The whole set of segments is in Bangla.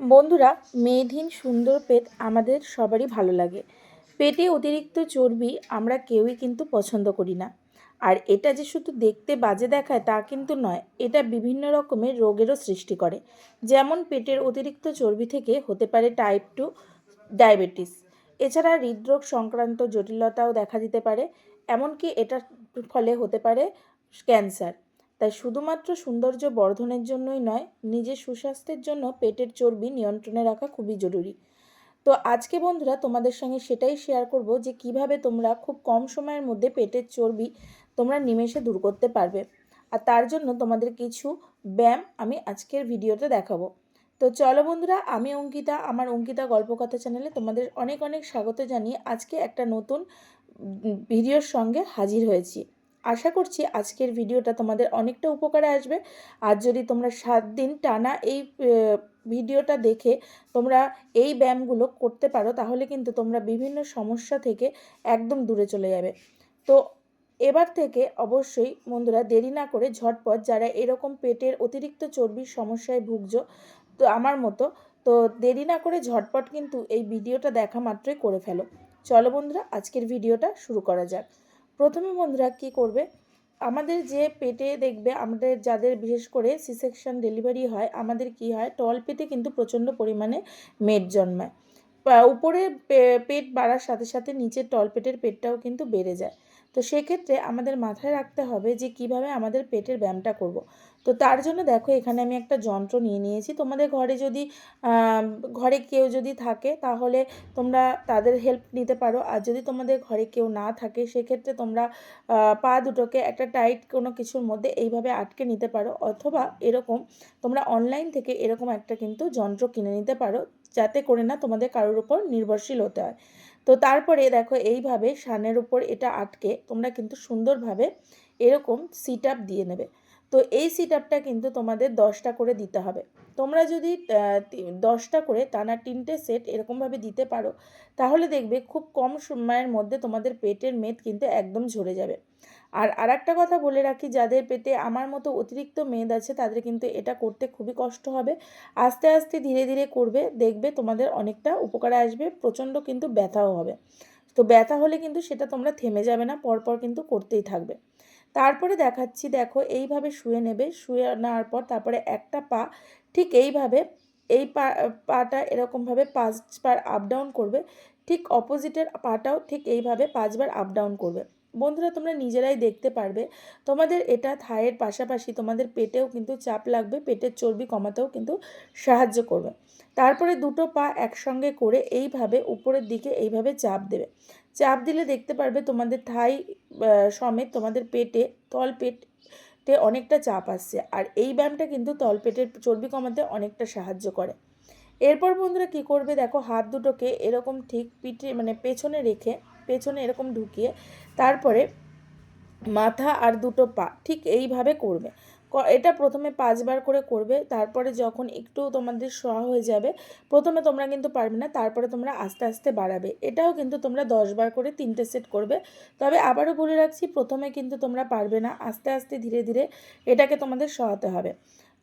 বন্ধুরা, মেয়েধীন সুন্দর পেট আমাদের সবারই ভালো লাগে। পেটে অতিরিক্ত চর্বি আমরা কেউই কিন্তু পছন্দ করি না। আর এটা যে শুধু দেখতে বাজে দেখায় তা কিন্তু নয়, এটা বিভিন্ন রকমের রোগেরও সৃষ্টি করে। যেমন পেটের অতিরিক্ত চর্বি থেকে হতে পারে টাইপ টু ডায়াবেটিস এছাড়া হৃদরোগ সংক্রান্ত জটিলতাও দেখা দিতে পারে, এমনকি এটার ফলে হতে পারে ক্যান্সার তাই শুধুমাত্র সৌন্দর্য বর্ধনের জন্যই নয়, নিজের সুস্বাস্থ্যের জন্য পেটের চর্বি নিয়ন্ত্রণে রাখা খুবই জরুরি। তো আজকে বন্ধুরা তোমাদের সঙ্গে সেটাই শেয়ার করব যে কীভাবে তোমরা খুব কম সময়ের মধ্যে পেটের চর্বি তোমরা নিমেষে দূর করতে পারবে। আর তার জন্য তোমাদের কিছু ব্যায়াম আমি আজকের ভিডিওতে দেখাবো। তো চলো বন্ধুরা, আমি অঙ্কিতা, আমার অঙ্কিতা গল্পকথা চ্যানেলে তোমাদের অনেক অনেক স্বাগত জানিয়ে আজকে একটা নতুন ভিডিওর সঙ্গে হাজির হয়েছি। আশা করছি আজকের ভিডিওটা তোমাদের অনেকটা উপকারে আসবে। আর যদি তোমরা সাত দিন টানা এই ভিডিওটা দেখে তোমরা এই ব্যায়ামগুলো করতে পারো, তাহলে কিন্তু তোমরা বিভিন্ন সমস্যা থেকে একদম দূরে চলে যাবে। তো এবার থেকে অবশ্যই বন্ধুরা দেরি না করে ঝটপট যারা এরকম পেটের অতিরিক্ত চর্বির সমস্যায় ভুগছ, তো আমার মতো, তো দেরি না করে ঝটপট কিন্তু এই ভিডিওটা দেখা মাত্রই করে ফেলো। চলো বন্ধুরা, আজকের ভিডিওটা শুরু করা যাক। প্রথমে বন্ধুরা কী করবে? আমাদের যে পেটে দেখবে, আমাদের যাদের বিশেষ করে সি সেকশন ডেলিভারি হয়, আমাদের কি হয়? টল পেটে কিন্তু প্রচণ্ড পরিমাণে মেদ জন্মায়। উপরে পেট বাড়ার সাথে সাথে নিচের টল পেটের পেটটাও কিন্তু বেড়ে যায়। তো সেক্ষেত্রে আমাদের মাথায় রাখতে হবে যে কীভাবে আমাদের পেটের ব্যায়ামটা করব। তো তার জন্য দেখো এখানে আমি একটা যন্ত্র নিয়ে নিয়েছি। তোমাদের ঘরে যদি ঘরে কেউ যদি থাকে তাহলে তোমরা তাদের হেল্প নিতে পারো। আর যদি তোমাদের ঘরে কেউ না থাকে সেক্ষেত্রে তোমরা পা দুটোকে একটা টাইট কোনো কিছুর মধ্যে এইভাবে আটকে নিতে পারো। অথবা এরকম তোমরা অনলাইন থেকে এরকম একটা কিন্তু যন্ত্র কিনে নিতে পারো যাতে করে না তোমাদের কারোর উপর নির্ভরশীল হতে হয়। তো তারপরে দেখো এইভাবে সানের উপর এটা আটকে তোমরা কিন্তু সুন্দরভাবে এরকম সিট আপ দিয়ে নেবে। তো এই সিট আপটা কিন্তু তোমাদের দশটা করে দিতে হবে। তোমরা যদি দশটা করে টানা তিনটে সেট এরকমভাবে দিতে পারো, তাহলে দেখবে খুব কম সময়ের মধ্যে তোমাদের পেটের মেদ কিন্তু একদম ঝরে যাবে। আর আর একটা কথা বলে রাখি, যাদের পেটে আমার মতো অতিরিক্ত মেদ আছে, তাদের কিন্তু এটা করতে খুবই কষ্ট হবে। আস্তে আস্তে ধীরে ধীরে করবে, দেখবে তোমাদের অনেকটা উপকারে আসবে, প্রচণ্ড কিন্তু ব্যথাও হবে। তো ব্যথা হলে কিন্তু সেটা তোমরা থেমে যাবে না, পরপর কিন্তু করতেই থাকবে। তারপরে দেখাচ্ছি, দেখো এইভাবে শুয়ে নেবে, শুয়ে নেওয়ার পর তারপরে একটা পা ঠিক এইভাবে, এই পা, পাটা এরকমভাবে পাঁচবার আপ ডাউন করবে, ঠিক অপোজিটের পাটাও ঠিক এইভাবে পাঁচবার আপ ডাউন করবে। বন্ধুরা, তোমরা নিজেরাই দেখতে পারবে। তোমাদের এটা থায়ের পাশাপাশি তোমাদের পেটেও কিন্তু চাপ লাগবে, পেটের চর্বি কমাতেও কিন্তু সাহায্য করবে। তারপরে দুটো পা একসঙ্গে করে এইভাবে উপরের দিকে এইভাবে চাপ দেবে। চাপ দিলে দেখতে পারবে তোমাদের থাই সমেত তোমাদের পেটে, তল পেটে অনেকটা চাপ আসছে। আর এই ব্যায়ামটা কিন্তু তল পেটের চর্বি কমাতে অনেকটা সাহায্য করে। এরপর বন্ধুরা কি করবে দেখো, হাত দুটোকে এরকম ঠিক পিঠে মানে পেছনে রেখে পেছনে এরকম ঢুকিয়ে তারপরে মাথা আর দুটো পা ঠিক এইভাবে করবে। এটা প্রথমে পাঁচবার করে করবে, তারপরে যখন একটু তোমাদের সহ হয়ে যাবে, প্রথমে তোমরা কিন্তু পারবে না, তারপরে তোমরা আস্তে আস্তে বাড়াবে। এটাও কিন্তু তোমরা দশবার করে তিনটে সেট করবে। তবে আবারও বলে রাখছি, প্রথমে কিন্তু তোমরা পারবে না, আস্তে আস্তে ধীরে ধীরে এটাকে তোমাদের সহাতে হবে।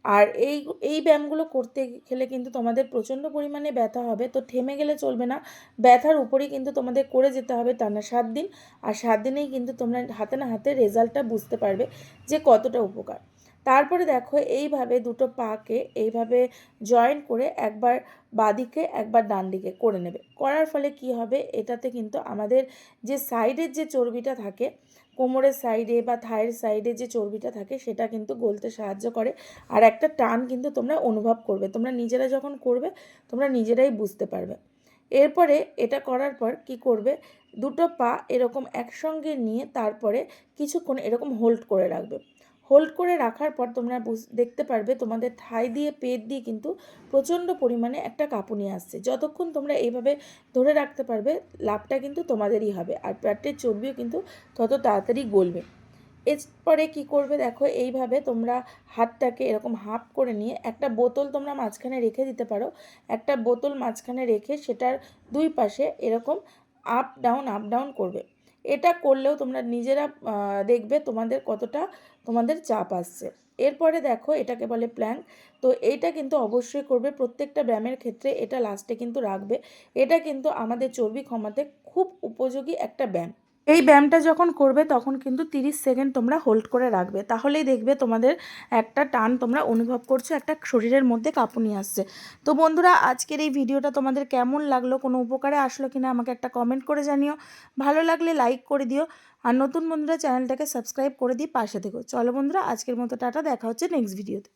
আর এই এই ব্যায়ামগুলো করতে গেলে কিন্তু তোমাদের প্রচণ্ড পরিমাণে ব্যথা হবে। তো থেমে গেলে চলবে না। ব্যথার উপরেই কিন্তু তোমাদের করে যেতে হবে টানা সাত দিন। আর সাত দিনেই কিন্তু তোমরা হাতে না হাতে রেজাল্টটা বুঝতে পারবে যে কতটা উপকার। তারপরে দেখো এইভাবে দুটো পাকে এইভাবে জয়েন করে একবার বাদিকে, একবার ডান দিকে করে নেবে। করার ফলে কি হবে? এটাতে কিন্তু আমাদের যে সাইডের যে চর্বিটা থাকে, কোমরের সাইডে বা থায়ের সাইডে যে চর্বিটা থাকে, সেটা কিন্তু গলতে সাহায্য করে। আর একটা টান কিন্তু তোমরা অনুভব করবে। তোমরা নিজেরা যখন করবে, তোমরা নিজেরাই বুঝতে পারবে। এরপরে এটা করার পর কি করবে? দুটো পা এরকম একসঙ্গে নিয়ে তারপরে কিছুক্ষণ এরকম হোল্ড করে রাখবে। হোল্ড করে রাখার পর তোমরা দেখতে পারবে তোমাদের থাই দিয়ে, পেট দিয়ে কিন্তু প্রচণ্ড পরিমাণে একটা কাঁপুনি আসছে। যতক্ষণ তোমরা এইভাবে ধরে রাখতে পারবে, লাভটা কিন্তু তোমাদেরই হবে। আর পেটের চর্বিও কিন্তু তত তাড়াতাড়ি গলবে। এরপরে কি করবে দেখো, এইভাবে তোমরা হাতটাকে এরকম হাফ করে নিয়ে একটা বোতল তোমরা মাঝখানে রেখে দিতে পারো। একটা বোতল মাঝখানে রেখে সেটার দুই পাশে এরকম আপ ডাউন আপ ডাউন করবে। এটা করলেও তোমরা নিজেরা দেখবে তোমাদের কতটা তোমাদের চাপ আসছে। এরপরে দেখো এটাকে বলে প্ল্যাঙ্ক তো এইটা কিন্তু অবশ্যই করবে, প্রত্যেকটা ব্যায়ামের ক্ষেত্রে এটা লাস্টে কিন্তু রাখবে। এটা কিন্তু আমাদের চর্বি ক্ষমাতে খুব উপযোগী একটা ব্যায়াম। এই ব্যায়ামটা যখন করবে, তখন কিন্তু 30 সেকেন্ড তোমরা হোল্ড করে রাখবে। তাহলেই দেখবে তোমাদের একটা টান তোমরা অনুভব করছ, একটা শরীরের মধ্যে কাঁপুনি আসছে। তো বন্ধুরা, আজকের এই ভিডিওটা তোমাদের কেমন লাগল, কোনো উপকারে আসলো কিনা আমাকে একটা কমেন্ট করে জানিও। ভালো লাগলে লাইক করে দিও। আর নতুন বন্ধুরা, চ্যানেলটাকে সাবস্ক্রাইব করে দিই পাশে থেকো। চলো বন্ধুরা, আজকের মতো টাটা, দেখা হচ্ছে নেক্সট ভিডিওতে